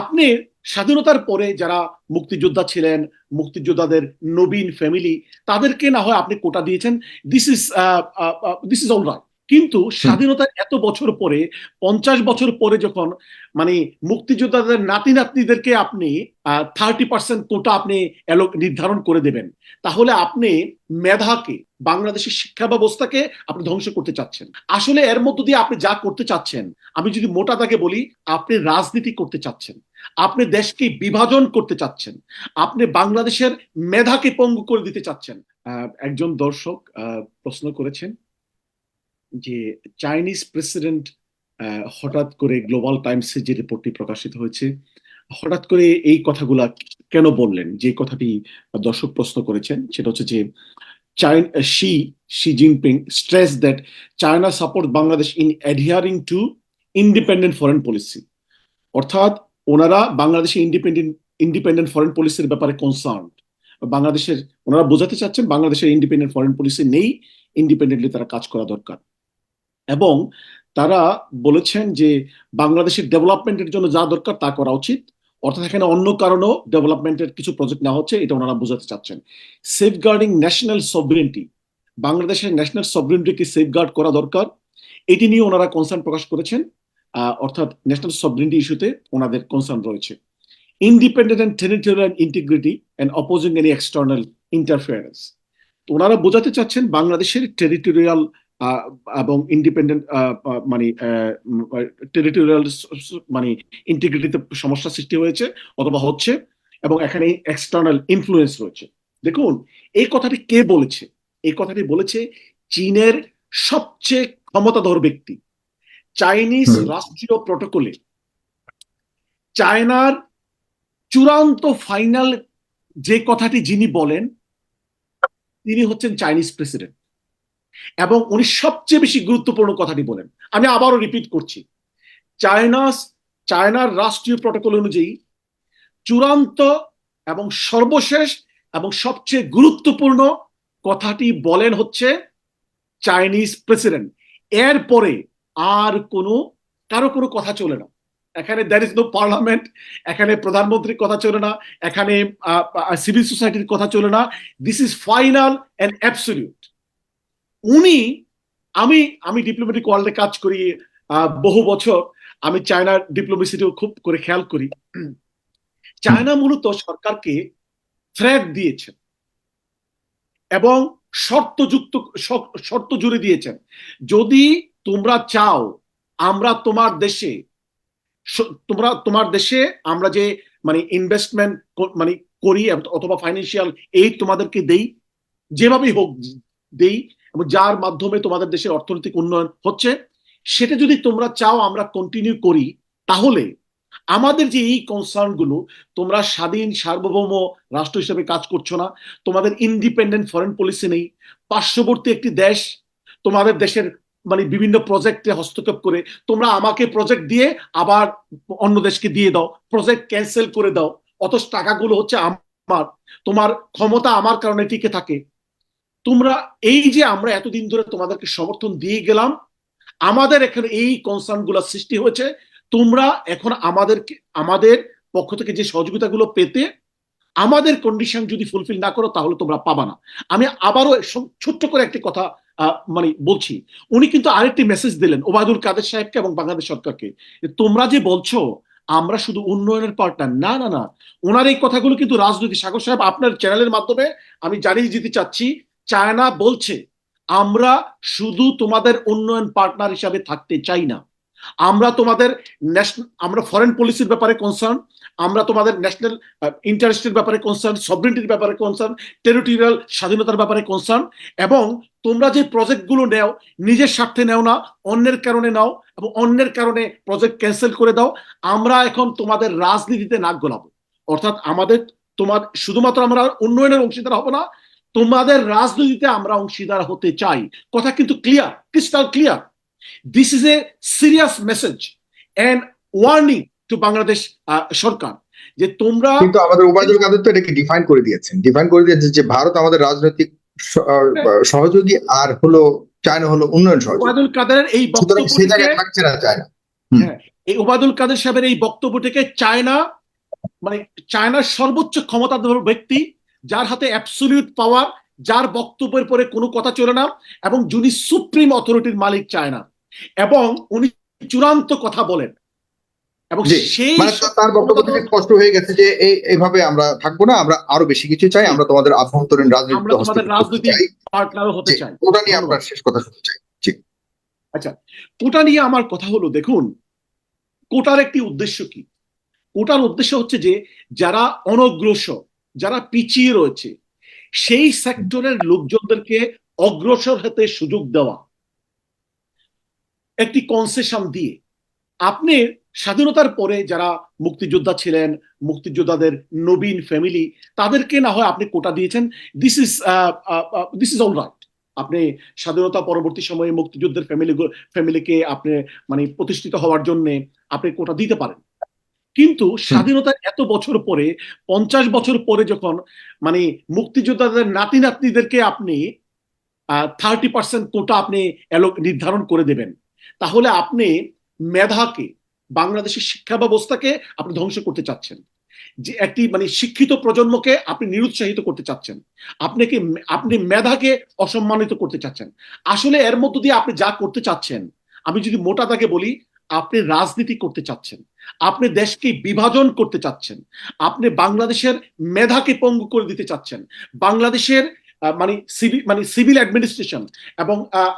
আপনি স্বাধীনতার পরে যারা মুক্তিযোদ্ধা ছিলেন, মুক্তিযোদ্ধাদের নবীন ফ্যামিলি তাদেরকে না হয় আপনি কোটা দিয়েছেন। This is this is all right কিন্তু স্বাধীনতার এত বছর পরে পঞ্চাশ বছর পরে যখন মানে মুক্তিযোদ্ধাদের নাতি নাতনিদেরকে আপনি থার্টি পার্সেন্ট কোটা আপনি নির্ধারণ করে দেবেন তাহলে আপনি মেধাকে বাংলাদেশের শিক্ষা ব্যবস্থাকে আপনি ধ্বংস করতে চাচ্ছেন। আসলে এর মধ্য দিয়ে আপনি যা করতে চাচ্ছেন আমি যদি মোটা তাকে বলি আপনি রাজনীতি করতে চাচ্ছেন আপনি দেশকে বিভাজন করতে চাচ্ছেন আপনি বাংলাদেশের মেধাকে পঙ্গু করে দিতে চাচ্ছেন। আহ, একজন দর্শক আহ, প্রশ্ন করেছেন যে চাইনিজ প্রেসিডেন্ট হঠাৎ করে গ্লোবাল টাইমসে যে রিপোর্টটি প্রকাশিত হয়েছে হঠাৎ করে এই কথাগুলা কেন বললেন? যে কথাটি দর্শক প্রশ্ন করেছেন সেটা হচ্ছে যে China, Xi, Xi Jinping stressed that China supports Bangladesh in adhering to independent foreign. অর্থাৎ ওনারা বাংলাদেশে ইন্ডিপেন্ডেন্ট ইন্ডিপেন্ডেন্ট ফরেন পলিসির ব্যাপারে কনসার্ন বাংলাদেশের ওনারা বোঝাতে চাচ্ছেন বাংলাদেশের ইন্ডিপেন্ডেন্ট ফরেন পলিসি নেই ইন্ডিপেন্ডেন্টলি তারা কাজ করা দরকার। এবং তারা বলেছেন যে বাংলাদেশের ডেভেলপমেন্টের জন্য যা দরকার তা করা উচিত। অর্থাৎ এখানে অন্য কারণেও ডেভেলপমেন্টের কিছু প্রজেক্ট নেওয়া হচ্ছে, এটা ওনারা বোঝাতে চাচ্ছেন। সেফগার্ডিং ন্যাশনাল সভরেন্টি বাংলাদেশের ন্যাশনাল সভরেন্টিকে সেফগার্ড করা দরকার। এটি নিয়ে ওনারা কনসার্ন প্রকাশ করেছেন। অর্থাৎ ন্যাশনাল সভরেন্টি ইস্যুতে ওনাদের কনসার্ন রয়েছে। Independent and territorial integrity and opposing any external interference ওনারা বোঝাতে চাচ্ছেন বাংলাদেশের টেরিটোরিয়াল এবং ইন্ডিপেন্ডেন্ট মানে টেরিটোরিয়াল মানে ইন্টিগ্রিটিতে সমস্যা সৃষ্টি হয়েছে অথবা হচ্ছে এবং এখানে এক্সটার্নাল ইনফ্লুয়েন্স রয়েছে। দেখুন এই কথাটি কে বলেছে? এই কথাটি বলেছে চীনের সবচেয়ে ক্ষমতাধর ব্যক্তি। চাইনিজ রাষ্ট্রীয় প্রটোকলে চায়নার চূড়ান্ত ফাইনাল যে কথাটি যিনি বলেন তিনি হচ্ছেন চাইনিজ প্রেসিডেন্ট এবং উনি সবচেয়ে বেশি গুরুত্বপূর্ণ কথাটি বলেন। আমি আবারও রিপিট করছি। চায়না চায়নার রাষ্ট্রীয় প্রটোকল অনুযায়ী চূড়ান্ত এবং সর্বশেষ এবং সবচেয়ে গুরুত্বপূর্ণ কথাটি বলেন হচ্ছে চাইনিজ প্রেসিডেন্ট এরপরে আর কোনো, কারও কোনো কথা চলে না। এখানে দ্যার ইজ নো পার্লামেন্ট এখানে প্রধানমন্ত্রীর কথা চলে না, এখানে সিভিল সোসাইটির কথা চলে না। This is final and absolute উনি, আমি আমি ডিপ্লোমেটিক ওয়ার্ল্ডে কাজ করি বহু বছর, আমি চায়নার ডিপ্লোমেসিটিও খুব করে খেয়াল করি। চায়না মূলত সরকারকে থ্রেট দিয়েছে এবং শর্তযুক্ত শর্ত জুড়ে দিয়েছেন যদি তোমরা চাও আমরা তোমার দেশে তোমরা, তোমার দেশে আমরা যে মানে ইনভেস্টমেন্ট মানে করি অথবা ফাইন্যান্সিয়াল এই তোমাদেরকে দেই, যেভাবেই হোক দেই এবং যার মাধ্যমে তোমাদের দেশের অর্থনৈতিক উন্নয়ন হচ্ছে, সেটা যদি তোমরা চাও আমরা কন্টিনিউ করি, তাহলে আমাদের যে এই কনসার্নগুলো, তোমরা স্বাধীন, সার্বভৌম রাষ্ট্র হিসেবে কাজ করছ না, তোমাদের ইন্ডিপেন্ডেন্ট ফরেন পলিসি নেই, পার্শ্ববর্তী একটি দেশ, তোমাদের দেশের মানে বিভিন্ন প্রজেক্টে হস্তক্ষেপ করে, তোমরা আমাকে প্রজেক্ট দিয়ে আবার অন্য দেশকে দিয়ে দাও প্রজেক্ট ক্যান্সেল করে দাও, অথচ টাকাগুলো হচ্ছে আমার, তোমার ক্ষমতা আমার কারণে টিকে থাকে। তোমরা এই যে আমরা এতদিন ধরে তোমাদেরকে সমর্থন দিয়ে গেলাম, আমাদের এখানে এই কনসার্নগুলা সৃষ্টি হয়েছে, তোমরা এখন আমাদেরকে, আমাদের পক্ষ থেকে যে সহযোগিতাগুলো পেতে আমাদের কন্ডিশন যদি ফুলফিল না করো, তাহলে তোমরা পাবা না। আমি আবারও ছোট্ট করে একটি কথা মানে বলছি। উনি কিন্তু আরেকটি মেসেজ দিলেন, ওবায়দুল কাদের সাহেবকে এবং বাংলাদেশ সরকারকে। তোমরা যে বলছো, আমরা শুধু উন্নয়নের পার্টনার। না না না। ওনার এই কথাগুলো কিন্তু রাজনীতি সাগর সাহেব আপনার চ্যানেলের মাধ্যমে আমি জানিয়ে দিতে চাচ্ছি। চায়না বলছে, আমরা শুধু তোমাদের উন্নয়ন পার্টনার হিসাবে থাকতে চাই না। আমরা তোমাদের ন্যাশনাল আমরা ফরেন পলিসির ব্যাপারে কনসার্ন আমরা তোমাদের ন্যাশনাল ইন্টারেস্টের ব্যাপারে কনসার্ন সবরিটির ব্যাপারে কনসার্ন টেরিটোরিয়াল স্বাধীনতার ব্যাপারে কনসার্ন এবং তোমরা যে প্রজেক্টগুলো নেও, নিজের স্বার্থে নেও না, অন্যের কারণে নাও এবং অন্যের কারণে প্রজেক্ট ক্যান্সেল করে দাও, আমরা এখন তোমাদের রাজনীতিতে নাক গলাবো। অর্থাৎ আমাদের তোমার, শুধুমাত্র আমরা উন্নয়নের অংশীদার হব না তোমাদের রাজনীতিতে আমরা অংশীদার হতে চাই। কথা কিন্তু clear crystal clear this is a serious message and warning to Bangladesh সরকার যে তোমরা কিন্তু আমাদের ওবায়দুল কাদের তো এটাকে ডিফাইন করে দিয়েছেন। ডিফাইন করে দিয়েছে যে ভারত আমাদের রাজনৈতিক আহ, সহযোগী আর হলো চায়না হলো উন্নয়ন সহযোগী। ওবায়দুল কাদেরের এই জায়গায় বক্তব্য থাকছে না চায়না। হ্যাঁ এই ওবায়দুল কাদের সাহেবের এই বক্তব্যটিকে চায়না মানে চায়নার সর্বোচ্চ ক্ষমতাধর ব্যক্তি যার হাতে অ্যাবসলিউট পাওয়ার যার বক্তব্যের পরে কোনো কথা চলে না এবং যিনি সুপ্রিম অথরিটির মালিক চায় না। এবং উনি চূড়ান্ত কথা বলেন। এবং সেই মানে তার বক্তব্য থেকে স্পষ্ট হয়ে গেছে যে এই এইভাবে আমরা থাকব না আমরা আরও বেশি কিছু চাই আমরা তোমাদের আভ্যন্তরীণ আমরা রাজনীতি রাজনৈতিক চাই। পার্টনারও হতে চাই। ওটা নিয়ে ধন্যবাদ। শেষ কথা শুনতে চাই। কোটা নিয়ে আমার কথা হলো দেখুন কোটার একটি উদ্দেশ্য কি? কোটার উদ্দেশ্য হচ্ছে যে যারা অনগ্রসর যারা পিছিয়ে রয়েছে, সেই সেক্টরের লোকজনদেরকে অগ্রসর হতে সুযোগ দেওয়া। একটি কনসেশন দিয়ে। আপনি স্বাধীনতার পরে যারা মুক্তিযোদ্ধা ছিলেন, মুক্তিযোদ্ধাদের নবীন ফ্যামিলি তাদেরকে না হয় আপনি কোটা দিয়েছেন। This is this is all right আপনি স্বাধীনতা পরবর্তী সময়ে মুক্তিযুদ্ধের ফ্যামিলি ফ্যামিলিকে আপনি মানে প্রতিষ্ঠিত হওয়ার জন্য আপনি কোটা দিতে পারেন। কিন্তু স্বাধীনতার এত বছর পরে পঞ্চাশ বছর পরে যখন মানে মুক্তিযোদ্ধাদের নাতি নাতনিদেরকে আপনি থার্টি পার্সেন্ট কোটা আপনি নির্ধারণ করে দেবেন তাহলে আপনি মেধাকে বাংলাদেশের শিক্ষা ব্যবস্থাকে আপনি ধ্বংস করতে চাচ্ছেন। যে একটি মানে শিক্ষিত প্রজন্মকে আপনি নিরুৎসাহিত করতে চাচ্ছেন। আপনাকে আপনি মেধাকে অসম্মানিত করতে চাচ্ছেন। আসলে এর মধ্য দিয়ে আপনি যা করতে চাচ্ছেন আমি যদি মোটা তাকে বলি আপনি রাজনীতি করতে চাচ্ছেন, আপনি দেশকে বিভাজন করতে চাচ্ছেন, আপনি বাংলাদেশের মেধাকে পঙ্গু করে দিতে চাচ্ছেন, বাংলাদেশের মানে সিভিল মানে সিভিল অ্যাডমিনিস্ট্রেশন এবং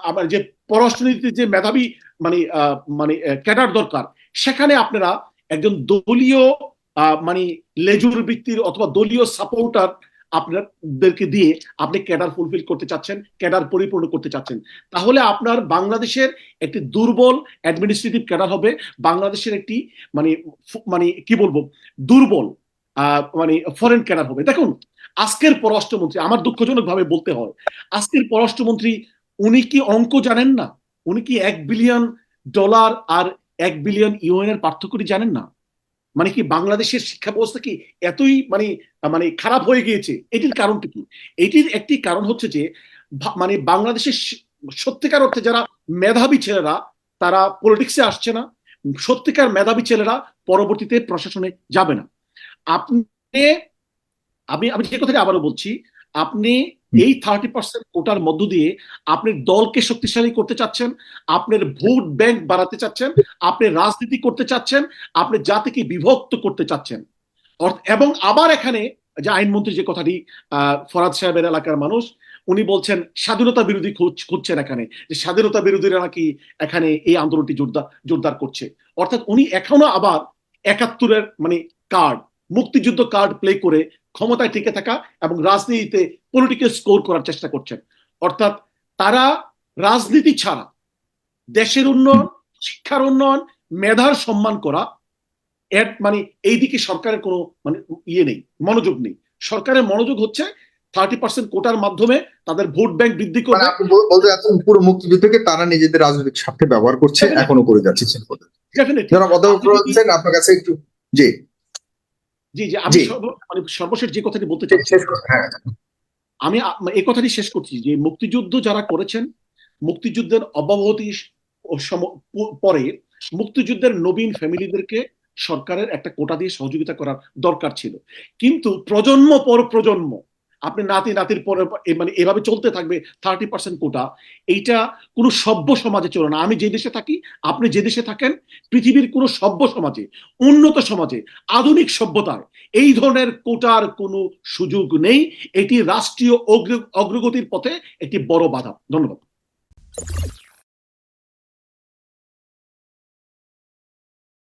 আমার যে পররাষ্ট্রনীতিতে যে মেধাবী মানে মানে ক্যাডার দরকার, সেখানে আপনারা একজন দলীয় মানে লেজুর ভিত্তির অথবা দলীয় সাপোর্টার আপনাদেরকে দিয়ে আপনি ক্যাডার ফুলফিল করতে চাচ্ছেন, ক্যাডার পরিপূর্ণ করতে চাচ্ছেন। তাহলে আপনার বাংলাদেশের একটি দুর্বল অ্যাডমিনিস্ট্রেটিভ ক্যাডার হবে, বাংলাদেশের একটি মানে মানে কি বলব, দুর্বল মানে ফরেন ক্যাডার হবে। দেখুন, আজকের পররাষ্ট্রমন্ত্রী, আমার দুঃখজনক ভাবে বলতে হয়, আজকের পররাষ্ট্রমন্ত্রী উনি কি অঙ্ক জানেন না? উনি কি এক বিলিয়ন ডলার আর এক বিলিয়ন ইউএন এর পার্থক্যটি জানেন না? মানে কি বাংলাদেশের শিক্ষা ব্যবস্থা কি এতই মানে মানে খারাপ হয়ে গিয়েছে? এটির কারণটা কি? এটির একটি কারণ হচ্ছে যে মানে বাংলাদেশের সত্যিকার অর্থে যারা মেধাবী ছেলেরা, তারা পলিটিক্সে আসছে না। সত্যিকার মেধাবী ছেলেরা পরবর্তীতে প্রশাসনে যাবে না। আপনি, আমি আমি যে কথাটি আবারও বলছি, আপনি এই থার্টি পার্সেন্ট কোটার মধ্য দিয়ে আপনি দলকে শক্তিশালী করতে চাচ্ছেন, আপনার ভোট ব্যাংক বাড়াতে চাচ্ছেন, আপনি রাজনীতি করতে চাচ্ছেন, আপনি জাতিকে বিভক্ত করতে চাচ্ছেন। এবং আবার এখানে যে আইনমন্ত্রী যে কথাটি ফরাদ সাহেবের এলাকার মানুষ, উনি বলছেন, স্বাধীনতা বিরোধী খুঁজ- খুঁজছেন এখানে, যে স্বাধীনতা বিরোধীরা নাকি এখানে এই আন্দোলনটি জোরদার জোরদার করছে। অর্থাৎ উনি এখনও আবার একাত্তরের মানে কার্ড মুক্তিযুদ্ধ কার্ড প্লে করে ক্ষমতায় টিকে থাকা এবং রাজনীতিতে পলিটিক্যাল স্কোর করার চেষ্টা করছেন। অর্থাৎ তারা রাজনীতি ছাড়া দেশের উন্নয়ন শিক্ষার উন্নয়ন মেধার সম্মান করা এর মানে এই দিকে সরকারের কোনো মানে ইয়ে নেই মনোযোগ নেই। সরকারের মনোযোগ হচ্ছে থার্টি পার্সেন্ট কোটার মাধ্যমে তাদের ভোট ব্যাংক বৃদ্ধি করে আপনি বল- বলতে চাচ্ছেন পুরো মুক্তিযুদ্ধকে তারা নিজেদের রাজনৈতিক স্বার্থে ব্যবহার করছে এখনও করে যাচ্ছে আপনার কাছে একটু জি। জি জি আমি মানে সর্বশেষ যে কথাটি বলতে চাচ্ছি। শেষ হ্যাঁ। আমি এই কথাটি শেষ করছি যে মুক্তিযুদ্ধ যারা করেছেন মুক্তিযুদ্ধের অব্যাহতি পরে মুক্তিযুদ্ধের নবীন ফ্যামিলিদেরকে সরকারের একটা কোটা দিয়ে সহযোগিতা করার দরকার ছিল। কিন্তু প্রজন্ম পর প্রজন্ম আপনি নাতি, নাতির পরে মানে এভাবে চলতে থাকবে থার্টি পার্সেন্ট কোটা এইটা কোনো সভ্য সমাজে চলে না। আমি যে দেশে থাকি, আপনি যে দেশে থাকেন, পৃথিবীর কোনো সভ্য সমাজে, উন্নত সমাজে, আধুনিক সভ্যতায় এই ধরনের কোটার কোনো সুযোগ নেই। এটি রাষ্ট্রীয় অগ্র- অগ্রগতির পথে একটি বড় বাধা। ধন্যবাদ।